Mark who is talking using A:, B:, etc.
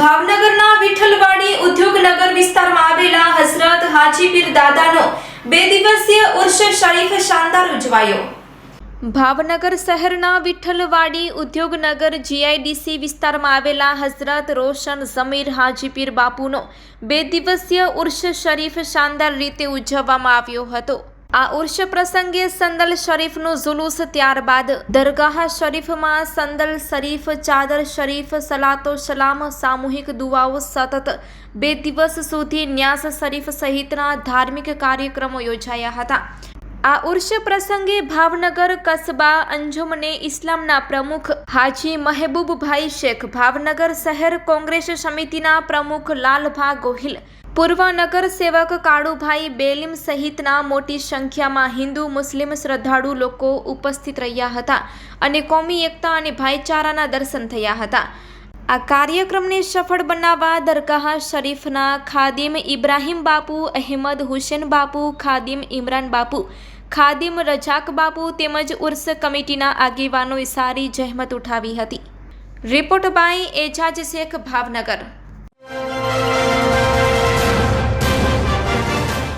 A: ભાવનગર વિસ્તારમાં આવેલા હઝરત હાજીપીર દાદાનો બે દિવસીય ઉર્ષ શરીફ શાનદાર ઉજવાયો. ભાવનગર શહેરના વિઠ્ઠલવાડી ઉદ્યોગનગર જીઆઈડીસી વિસ્તારમાં આવેલા હઝરત રોશન ઝમીર હાજીપીર બાપુનો બે દિવસીય ઉર્ષ શરીફ શાનદાર રીતે ઉજવવામાં આવ્યો હતો. આ ઉર્ષ પ્રસંગે સંદલ શરીફનું જુલુસ ત્યારબાદ દરગાહ શરીફમાં સંદલ શરીફ, ચાદર શરીફ, સલાતો સલામ, સામૂહિક દુવાઓ સતત બે દિવસ સુધી ન્યાસ શરીફ સહિતના ધાર્મિક કાર્યક્રમો યોજાયા હતા. આ ઉર્ષ પ્રસંગે ભાવનગર કસબા અંજુમને ઇસ્લામના પ્રમુખ હાજી મહેબૂબભાઈ શેખ, ભાવનગર શહેર કોંગ્રેસ સમિતિના પ્રમુખ લાલભા ગોહિલ, પૂર્વ નગર સેવક કાળુભાઈ બેલીમ સહિતના મોટી સંખ્યામાં હિન્દુ, મુસ્લિમ, શ્રદ્ધાળુ લોકો ઉપસ્થિત રહ્યા હતા અને કોમી એકતા અને ભાઈચારાના દર્શન થયા હતા. આ કાર્યક્રમને સફળ બનાવવા દરગાહ શરીફના ખાદિમ ઇબ્રાહીમ બાપુ, અહેમદ હુસેન બાપુ, ખાદિમ ઇમરાન બાપુ, ખાદિમ રજાક બાપુ તેમજ ઉર્સ કમિટીના આગેવાનોએ સારી જહેમત ઉઠાવી હતી. Report by Ejaz Shaikh, Bhavnagar.